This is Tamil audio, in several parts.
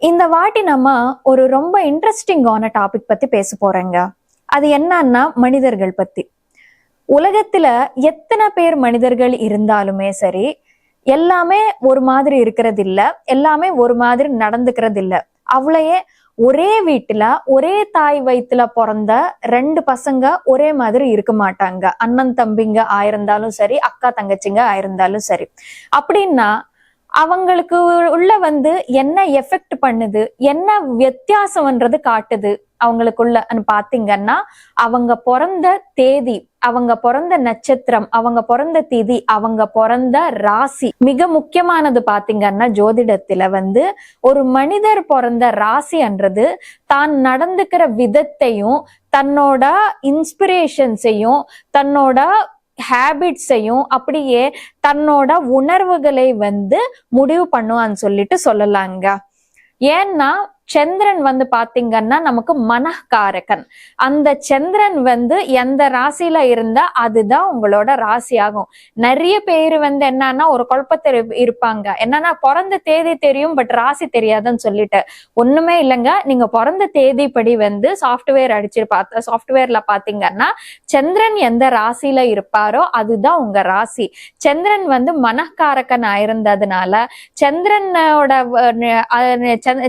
இந்த வாட்டி நம்ம ஒரு ரொம்ப இன்ட்ரெஸ்டிங்கான டாபிக் பத்தி பேச போறேங்க. அது என்னன்னா மனிதர்கள் பத்தி. உலகத்துல எத்தனை பேர் மனிதர்கள் இருந்தாலுமே சரி எல்லாமே ஒரு மாதிரி இருக்கிறது இல்ல எல்லாமே ஒரு மாதிரி நடந்துக்கிறது இல்ல அவளையே ஒரே வீட்டுல ஒரே தாய் வயித்துல பிறந்த ரெண்டு பசங்க ஒரே மாதிரி இருக்க மாட்டாங்க. அண்ணன் தம்பிங்க ஆயிருந்தாலும் சரி அக்கா தங்கச்சிங்க ஆயிருந்தாலும் சரி. அப்படின்னா அவங்களுக்கு உள்ள வந்து என்ன எஃபெக்ட் பண்ணுது என்ன வித்தியாசம்ன்றது காட்டுது அவங்களுக்குள்ள. பாத்தீங்கன்னா அவங்க பிறந்த தேதி அவங்க பிறந்த நட்சத்திரம் அவங்க பிறந்த திதி அவங்க பிறந்த ராசி. மிக முக்கியமானது பாத்தீங்கன்னா ஜோதிடத்துல வந்து ஒரு மனிதர் பிறந்த ராசின்றது தான் நடந்துக்கிற விதத்தையும் தன்னோட இன்ஸ்பிரேஷன்ஸையும் தன்னோட ஹேபிட்ஸையும் அப்படியே தன்னோட உணர்வுகளை வந்து முடிவு பண்ணுவான்னு சொல்லிட்டு சொல்லலாங்க. ஏன்னா சந்திரன் வந்து பாத்தீங்கன்னா நமக்கு மனக்காரகன். அந்த சந்திரன் வந்து எந்த ராசியில இருந்தா அதுதான் உங்களோட ராசி ஆகும் நிறைய பேர் வந்து என்னன்னா ஒரு குழப்பத்தில் இருப்பாங்க. என்னன்னா பிறந்த தேதி தெரியும் பட் ராசி தெரியாதுன்னு சொல்லிட்டு. ஒண்ணுமே இல்லைங்க. நீங்க பிறந்த படி வந்து சாஃப்ட்வேர் அடிச்சு பார்த்த சாஃப்ட்வேர்ல பாத்தீங்கன்னா சந்திரன் எந்த ராசியில இருப்பாரோ அதுதான் உங்க ராசி. சந்திரன் வந்து மனக்காரகன் ஆயிருந்ததுனால சந்திரனோட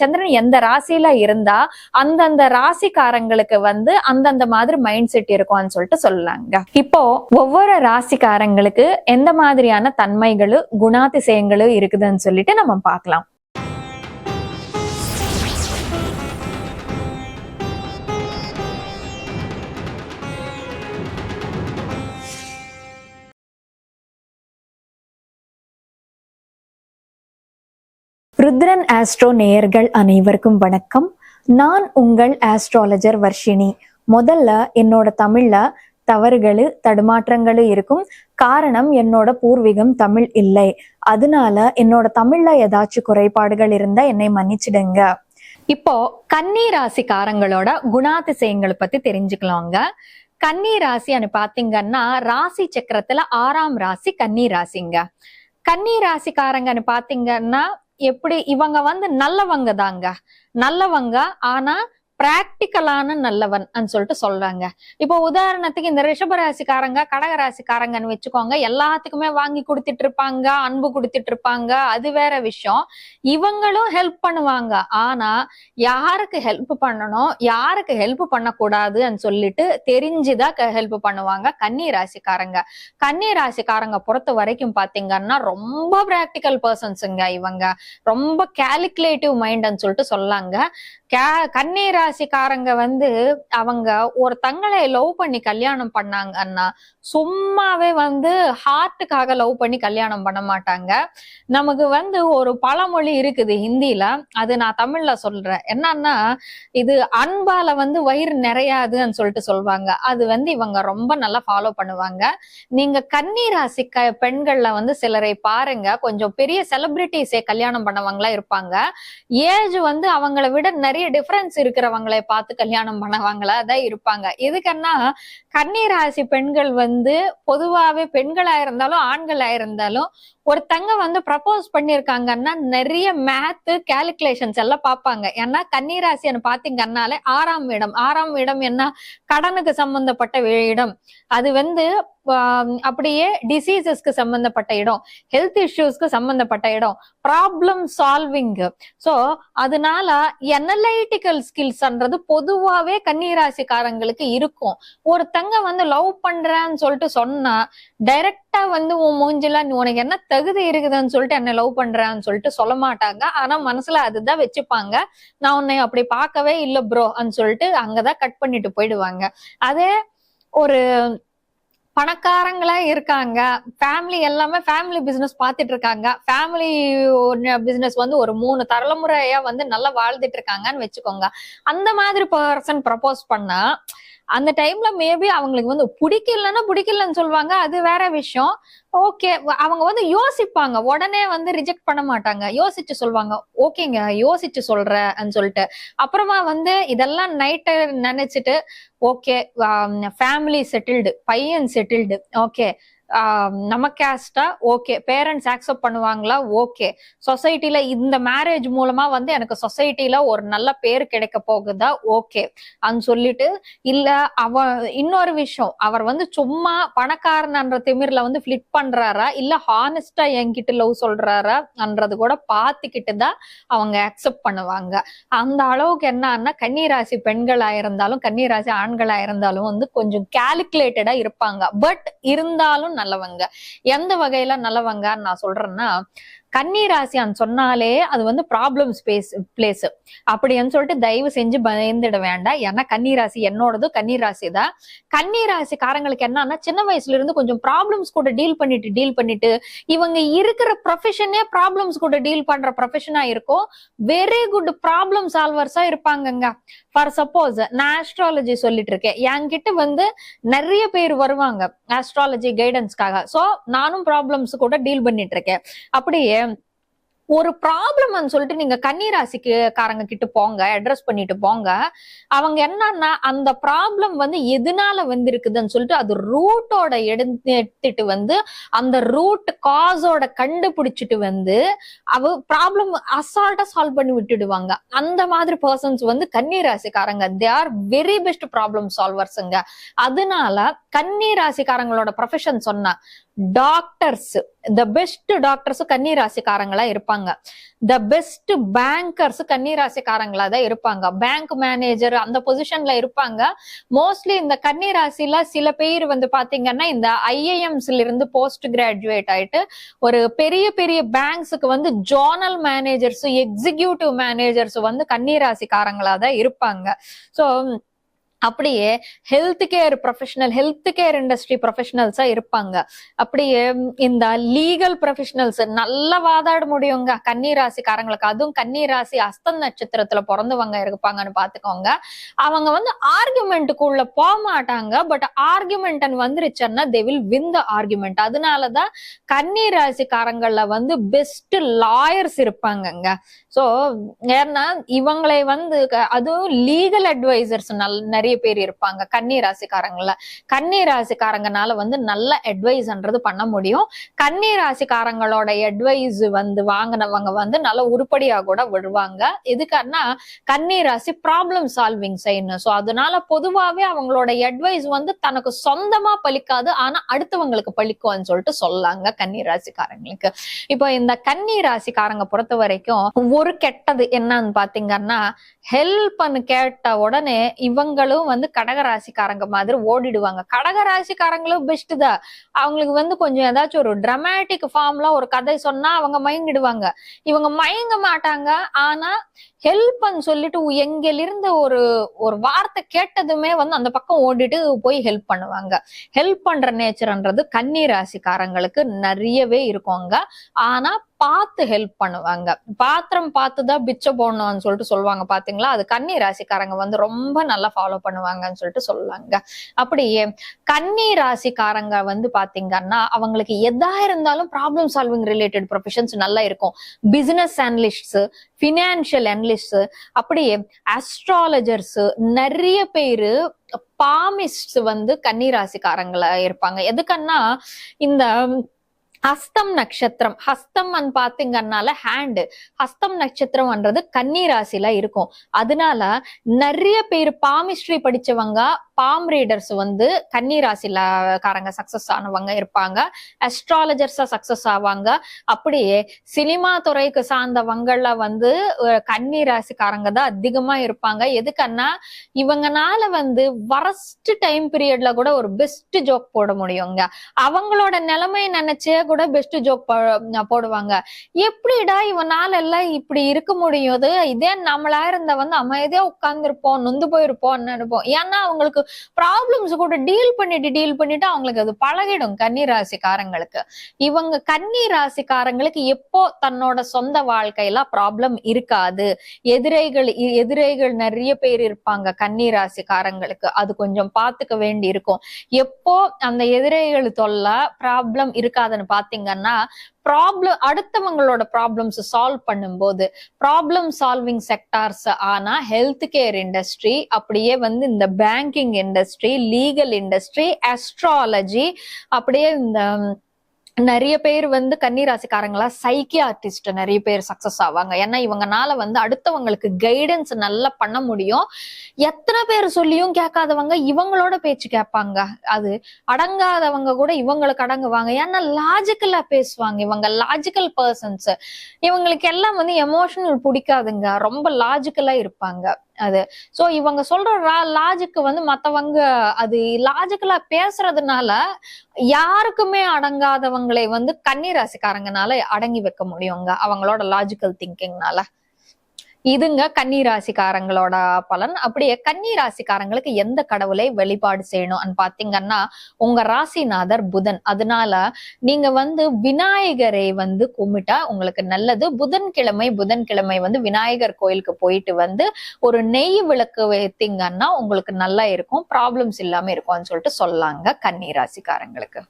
சந்திரன் எந்த ராசியில இருந்தா அந்தந்த ராசிக்காரங்களுக்கு வந்து அந்தந்த மாதிரி மைண்ட் செட் இருக்கும்னு சொல்லிட்டு சொல்லலாங்க இப்போ ஒவ்வொரு ராசிக்காரங்களுக்கு எந்த மாதிரியான தன்மைகளும் குணாதிசயங்களும் இருக்குதுன்னு சொல்லிட்டு நம்ம பார்க்கலாம். ருத்ரன் ஆஸ்ட்ரோ நேயர்கள் அனைவருக்கும் வணக்கம். நான் உங்கள் ஆஸ்ட்ராலஜர் வர்ஷினி. முதல்ல என்னோட தமிழ்ல தவறுகள் தடுமாற்றங்களும் இருக்கும். காரணம் என்னோட பூர்வீகம் தமிழ் இல்லை. அதனால என்னோட தமிழ்ல ஏதாச்சும் குறைபாடுகள் இருந்தா என்னை மன்னிச்சிடுங்க. இப்போ கன்னி ராசிக்காரங்களோட குணாதிசயங்களை பத்தி தெரிஞ்சுக்கலாங்க. கன்னி ராசின்னு பாத்தீங்கன்னா ராசி சக்கரத்துல ஆறாம் ராசி கன்னி ராசிங்க. கன்னி ராசிக்காரங்கன்னு பாத்தீங்கன்னா எப்படி இவங்க வந்து நல்லவங்க தாங்க. நல்லவங்க ஆனா பிராக்டிக்கலான நல்லவன் சொல்லிட்டு சொல்றாங்க. இப்போ உதாரணத்துக்கு இந்த ரிஷபராசிக்காரங்க கடகராசிக்காரங்கன்னு வச்சுக்கோங்க எல்லாத்துக்குமே வாங்கி கொடுத்துட்டு இருப்பாங்க அன்பு கொடுத்துட்டு இருப்பாங்க அது வேற விஷயம். இவங்களும் ஹெல்ப் பண்ணுவாங்க. ஆனா யாருக்கு ஹெல்ப் பண்ணணும் யாருக்கு ஹெல்ப் பண்ணக்கூடாதுன்னு சொல்லிட்டு தெரிஞ்சுதான் ஹெல்ப் பண்ணுவாங்க கன்னி ராசிக்காரங்க. கன்னி ராசிக்காரங்க பொறுத்த வரைக்கும் பாத்தீங்கன்னா ரொம்ப பிராக்டிக்கல் பர்சன்ஸுங்க இவங்க. ரொம்ப கேல்குலேட்டிவ் மைண்ட்னு சொல்லிட்டு சொல்லாங்க. கே ராசி ராசிக்காரங்க வந்து அவங்க ஒரு தங்களை லவ் பண்ணி கல்யாணம் பண்ணாங்கன்னா சும்மாவே வந்து ஹார்ட்டுக்காக லவ் பண்ணி கல்யாணம் பண்ண மாட்டாங்க. நமக்கு வந்து ஒரு பழமொழி இருக்குது ஹிந்தில அது நான் தமிழ்ல சொல்றேன். என்னன்னா இது அன்பால வந்து வயிறு நிறையாதுன்னு சொல்லிட்டு சொல்லுவாங்க அது வந்து இவங்க ரொம்ப நல்லா ஃபாலோ பண்ணுவாங்க. நீங்க கன்னி ராசி க பெண்கள்ல வந்து சிலரை பாருங்க. கொஞ்சம் பெரிய செலிபிரிட்டிஸே கல்யாணம் பண்ணவங்களா இருப்பாங்க. ஏஜ் வந்து அவங்கள விட நிறைய டிஃபரன்ஸ் இருக்கிறவங்களை பார்த்து கல்யாணம் பண்ணவங்களா தான் இருப்பாங்க. எதுக்குன்னா கன்னி ராசி பெண்கள் வந்து பொதுவாவே பெண்களா இருந்தாலும் ஆண்களா இருந்தாலும் ஒருத்தங்க வந்து ப்ரப்போஸ் பண்ணிருக்காங்கன்னா நிறைய மேத்து கேல்குலேஷன்ஸ் எல்லாம் பார்ப்பாங்க. ஏன்னா கன்னிராசின்னு பாத்தீங்கன்னாலே ஆறாம் இடம். ஆறாம் இடம் என்ன? கடனுக்கு சம்பந்தப்பட்ட இடம். அது வந்து அப்படியே டிசீசஸ்க்கு சம்பந்தப்பட்ட இடம். ஹெல்த் இஷ்யூஸ்க்கு சம்பந்தப்பட்ட இடம். ப்ராப்ளம் சால்விங் ஸோ அதனால எனலைட்டிக்கல் ஸ்கில்ஸ்ன்றது பொதுவாகவே கன்னிராசிக்காரங்களுக்கு இருக்கும். ஒருத்தங்க வந்து லவ் பண்றேன்னு சொல்லிட்டு சொன்னா டைரக்டா வந்து உன் மூஞ்சில உனக்கு என்ன தகுதி இருக்குதுன்னு சொல்லிட்டு என்ன லவ் பண்றேன்னு சொல்லிட்டு சொல்ல மாட்டாங்க. ஆனா மனசுல அதுதான் வச்சுப்பாங்க. நான் உன்னை அப்படி பார்க்கவே இல்லை ப்ரோ சொல்லிட்டு அங்கதான் கட் பண்ணிட்டு போயிடுவாங்க. அதே ஒரு பணக்காரங்களா இருக்காங்க. ஃபேமிலி எல்லாமே ஃபேமிலி பிசினஸ் பார்த்துட்டு இருக்காங்க. ஃபேமிலி பிசினஸ் வந்து ஒரு மூணு தலைமுறையா வந்து நல்லா வாழ்ந்துட்டு இருக்காங்கன்னு வச்சுக்கோங்க. அந்த மாதிரி பர்சன் ப்ரப்போஸ் பண்ணா அந்த டைம்ல மேபி அவங்களுக்கு வந்து பிடிக்கலன்னா பிடிக்கலன்னு சொல்லுவாங்க அது வேற விஷயம். ஓகே அவங்க வந்து யோசிப்பாங்க. உடனே வந்து ரிஜெக்ட் பண்ண மாட்டாங்க. யோசிச்சு சொல்லுவாங்க ஓகேங்க யோசிச்சு சொல்றேன்னு சொல்லிட்டு. அப்புறமா வந்து இதெல்லாம் நைட்டு நினைச்சிட்டு ஓகே ஃபேமிலி செட்டில்டு பையன் செட்டில்டு ஓகே நம்ம கேஸ்டா ஓகே பேரண்ட்ஸ் ஆக்செப்ட் பண்ணுவாங்களா? ஓகே சொசைட்டில இந்த மேரேஜ் மூலமா வந்து எனக்கு சொசைட்டில ஒரு நல்ல பேர் கிடைக்க போகுதா? ஓகே அன்னு சொல்லிட்டு இல்ல அவ இன்னொரு விஷயம். அவர் வந்து சும்மா பணக்காரன்ன்ற திமிர்ல வந்து ஃபிளிட் பண்றாரா? இல்ல ஹானஸ்டா என்கிட்ட லவ் சொல்றாரான்றது கூட பாத்துக்கிட்டு தான் அவங்க அக்செப்ட் பண்ணுவாங்க. அந்த அளவுக்கு என்னன்னா கன்னிராசி பெண்களா இருந்தாலும் கன்னிராசி ஆண்களா இருந்தாலும் வந்து கொஞ்சம் கேல்குலேட்டடா இருப்பாங்க. பட் இருந்தாலும் நல்லவங்க. எந்த வகையில நல்லவங்கன்னு நான் சொல்றேன்னா கன்னிராசியான்னு சொன்னாலே அது வந்து ப்ராப்ளம் ஸ்பேஸ் பிளேஸ் அப்படின்னு சொல்லிட்டு தயவு செஞ்சு பயந்துட வேண்டாம். ஏன்னா கன்னிராசி என்னோடது கன்னிராசி தான். கன்னிராசிக்காரங்களுக்கு என்னன்னா சின்ன வயசுல இருந்து கொஞ்சம் ப்ராப்ளம்ஸ் கூட டீல் பண்ணிட்டு டீல் பண்ணிட்டு இவங்க இருக்கிற ப்ரொஃபஷனே ப்ராப்ளம்ஸ் கூட டீல் பண்ற ப்ரொஃபஷனா இருக்கும். வெரி குட் ப்ராப்ளம் சால்வர்ஸா இருப்பாங்கங்க. ஃபார் சப்போஸ் நான் ஆஸ்ட்ராலஜி சொல்லிட்டு இருக்கேன். என்கிட்ட வந்து நிறைய பேர் வருவாங்க. ஆஸ்ட்ராலஜி கைடன்ஸ்க்காக சோ நானும் ப்ராப்ளம்ஸ் கூட டீல் பண்ணிட்டு இருக்கேன். அப்படியே ஒரு ப்ராப்ளம்னு சொல்லிட்டு நீங்க கன்னிராசிக்கு காரங்க கிட்ட போங்க அட்ரஸ் பண்ணிட்டு போங்க. அவங்க என்னன்னா அந்த ப்ராப்ளம் வந்து எதனால வந்திருக்குதுன்னு சொல்லிட்டு அது ரூட்டோட எடுத்துட்டு வந்து அந்த ரூட் காஸோட கண்டுபிடிச்சிட்டு வந்து அவ ப்ராப்ளம் அசால்ட்டா சால்வ் பண்ணி விட்டுடுவாங்க. அந்த மாதிரி பர்சன்ஸ் வந்து கன்னிராசிக்காரங்க they are very best problem சால்வர்ஸுங்க அதனால கன்னிராசிக்காரங்களோட ப்ரொஃபஷன் சொன்னா டாக்டர்ஸ் த பெஸ்ட் டாக்டர்ஸ் கன்னிராசிக்காரங்களா இருப்பாங்க. த பெஸ்ட் பேங்கர்ஸ் கன்னிராசிக்காரங்களா தான் இருப்பாங்க. பேங்க் மேனேஜர் அந்த பொசிஷன்ல இருப்பாங்க. மோஸ்ட்லி இந்த கன்னிராசில சில பேர் வந்து பாத்தீங்கன்னா இந்த ஐஏஎம்ஸ்ல இருந்து போஸ்ட் கிராஜுவேட் ஆயிட்டு ஒரு பெரிய பெரிய பேங்க்ஸுக்கு வந்து ஜோனல் மேனேஜர்ஸ் எக்ஸிகியூட்டிவ் மேனேஜர்ஸ் வந்து கன்னிராசிக்காரங்களா தான் இருப்பாங்க. ஸோ அப்படியே health care professional health care industry ப்ரொஃபஷனல்ஸா இருப்பாங்க. அப்படியே இந்த லீகல் ப்ரொஃபஷனல்ஸ் நல்லா வாதாட முடியுங்க. கன்னிராசிக்காரங்களுக்கு அதுவும் கன்னிராசி அஸ்தம் நட்சத்திரத்துல பிறந்தவங்க இருப்பாங்கன்னு பாத்துக்கோங்க. அவங்க வந்து ஆர்குமெண்ட்டுக்குள்ள போக மாட்டாங்க. பட் ஆர்குமெண்ட் வந்துருச்சுன்னா they will win the argument அதனாலதான் கன்னிராசிக்காரங்கள்ல வந்து பெஸ்ட் லாயர்ஸ் இருப்பாங்கங்க. சோ ஏன்னா இவங்களை வந்து அதுவும் லீகல் அட்வைசர்ஸ் நல் நிறைய பேர் இருப்பாங்க. கன்னி ராசிக்காரங்கள கன்னி ராசிக்காரங்கனால வந்து நல்ல அட்வைஸ்ன்றது பண்ண முடியும். கன்னி ராசிக்காரங்களோட அட்வைஸ் வந்து வாங்கினவங்க வந்து நல்ல உருப்படியா கூட விடுவாங்க. எதுக்கான்னா கன்னி ராசி ப்ராப்ளம் சால்விங் செய்யணும். சோ அதனால பொதுவாவே அவங்களோட அட்வைஸ் வந்து தனக்கு சொந்தமா பலிக்காது ஆனா அடுத்தவங்களுக்கு பலிக்கும்னு சொல்லிட்டு சொல்லாங்க கன்னி ராசிக்காரங்களுக்கு இப்போ இந்த கன்னி ராசிக்காரங்க பொறுத்த வரைக்கும் ஒரு கெட்டது என்னன்னு பாத்தீங்கன்னா ஹெல்ப்னு கேட்ட உடனே இவங்களும் வந்து கடகராசிக்காரங்க மாதிரி ஓடிடுவாங்க. கடகராசிக்காரங்களும் பெஸ்ட் தான். அவங்களுக்கு வந்து கொஞ்சம் ஏதாச்சும் ஒரு ட்ரமேட்டிக் ஃபார்ம்ல ஒரு கதை சொன்னா அவங்க மயங்கிடுவாங்க. இவங்க மயங்க மாட்டாங்க. ஆனா ஹெல்ப்னு சொல்லிட்டு எங்கிலிருந்து ஒரு ஒரு வார்த்தை கேட்டதுமே வந்து அந்த பக்கம் ஓடிட்டு போய் ஹெல்ப் பண்ணுவாங்க. ஹெல்ப் பண்ற நேச்சர்ன்றது கன்னி ராசிக்காரங்களுக்கு நிறையவே இருக்குங்க ஆனா பார்த்து ஹெல்ப் பண்ணுவாங்க. பாத்திரம் பார்த்து தான் பிச்சை போடணும்னு சொல்லிட்டு சொல்லுவாங்க பாத்தீங்களா? அது கன்னி ராசிக்காரங்க வந்து ரொம்ப நல்லா ஃபாலோ பண்ணுவாங்கன்னு சொல்லிட்டு சொல்லுவாங்க. அப்படியே கன்னி ராசிக்காரங்க வந்து பாத்தீங்கன்னா அவங்களுக்கு எதா இருந்தாலும் ப்ராப்ளம் சால்விங் ரிலேட்டட் ப்ரொஃபஷன்ஸ் நல்லா இருக்கும். பிசினஸ் அனலிஸ்ட்ஸ் ஃபினான்ஷியல் அனலிஸ்ட் அப்படியே அஸ்ட்ராலஜர்ஸ் நிறைய பேரு பாமிஸ்ட் வந்து கன்னிராசிக்காரங்களா இருப்பாங்க. எதுக்கன்னா இந்த ஹஸ்தம் நட்சத்திரம். ஹஸ்தம் பாத்தீங்கன்னால ஹேண்டு ஹஸ்தம் நட்சத்திரம்ன்றது கன்னி ராசில இருக்கும். அதனால நிறைய பேர் பாமிஸ்ட்ரி படிச்சவங்க பாம் ரீடர்ஸ் வந்து கன்னிராசில காரங்க சக்சஸ் ஆனவங்க இருப்பாங்க. அஸ்ட்ராலஜர்ஸா சக்சஸ் ஆவாங்க. அப்படியே சினிமா துறைக்கு சார்ந்தவங்கள வந்து கன்னிராசிக்காரங்க கன்னி ராசிக்காரங்க தான் அதிகமா இருப்பாங்க. எதுக்கன்னா இவங்கனால வந்து வரஸ்ட் டைம் பீரியட்ல கூட ஒரு பெஸ்ட் ஜோக் போட முடியுங்க. அவங்களோட நிலைமையை நினைச்சே கூட பெஸ்ட் ஜோக் போடுவாங்க. எப்படிடா இவனால எல்லாம் இப்படி இருக்க முடியுது? இதே நம்மளா இருந்த வந்து அமைதியா உட்கார்ந்துருப்போம் நொந்து போயிருப்போம் நினைப்போம். ஏன்னா அவங்களுக்கு ப்ராப்ளம்ஸ் கூட டீல் பண்ணிட்டு டீல் பண்ணிட்டு அவங்களுக்கு அது பழகிடும் கன்னி ராசிக்காரங்களுக்கு இவங்க கன்னி ராசிக்காரங்களுக்கு எப்போ தன்னோட சொந்த வாழ்க்கையில ப்ராப்ளம் இருக்காது. எதிரைகள் எதிரைகள் நிறைய பேர் இருப்பாங்க கன்னி ராசிக்காரங்களுக்கு அது கொஞ்சம் பார்த்துக்க வேண்டி இருக்கும். எப்போ அந்த எதிரைகள் தொல்லை ப்ராப்ளம் இருக்காதுன்னு பாத்தீங்கன்னா ப்ராப்ளம் அடுத்தவங்களோட ப்ராப்ளம்ஸ் சால்வ் பண்ணும்போது ப்ராப்ளம் சால்விங் செக்டார்ஸ் ஆனா ஹெல்த் கேர் இண்டஸ்ட்ரி அப்படியே வந்து இந்த banking industry legal industry astrology அப்படியே இந்த நிறைய பேர் வந்து கன்னிராசிக்காரங்களா சைக்கியார்டிஸ்ட் நிறைய பேர் சக்சஸ் ஆவாங்க. ஏன்னா இவங்கனால வந்து அடுத்தவங்களுக்கு கைடன்ஸ் நல்லா பண்ண முடியும். எத்தனை பேர் சொல்லியும் கேட்காதவங்க இவங்களோட பேச்சு கேட்பாங்க. அது அடங்காதவங்க கூட இவங்களுக்கு அடங்குவாங்க. ஏன்னா லாஜிக்கலா பேசுவாங்க இவங்க லாஜிக்கல் பர்சன்ஸ் இவங்களுக்கு எல்லாம் வந்து எமோஷனல் பிடிக்காதுங்க. ரொம்ப லாஜிக்கலா இருப்பாங்க. அது. சோ இவங்க சொல்ற லாஜிக் வந்து மத்தவங்க அது லாஜிக்கலா பேசுறதுனால யாருக்குமே அடங்காதவங்களை வந்து கன்னிராசிக்காரங்கனால அடங்கி வைக்க முடியுங்க அவங்களோட லாஜிக்கல் திங்கிங்னால இதுங்க கன்னிராசிக்காரங்களோட பலன். அப்படியே கன்னிராசிக்காரங்களுக்கு எந்த கடவுளை வெளிப்பாடு செய்யணும்னு பாத்தீங்கன்னா உங்க ராசிநாதர் புதன். அதனால நீங்க வந்து விநாயகரை வந்து கும்பிட்டா உங்களுக்கு நல்லது. புதன்கிழமை புதன்கிழமை வந்து விநாயகர் கோயிலுக்கு போயிட்டு வந்து ஒரு நெய் விளக்கு வைத்தீங்கன்னா உங்களுக்கு நல்லா இருக்கும். ப்ராப்ளம்ஸ் இல்லாம இருக்கும்னு சொல்லிட்டு சொல்லாங்க கன்னிராசிக்காரங்களுக்கு.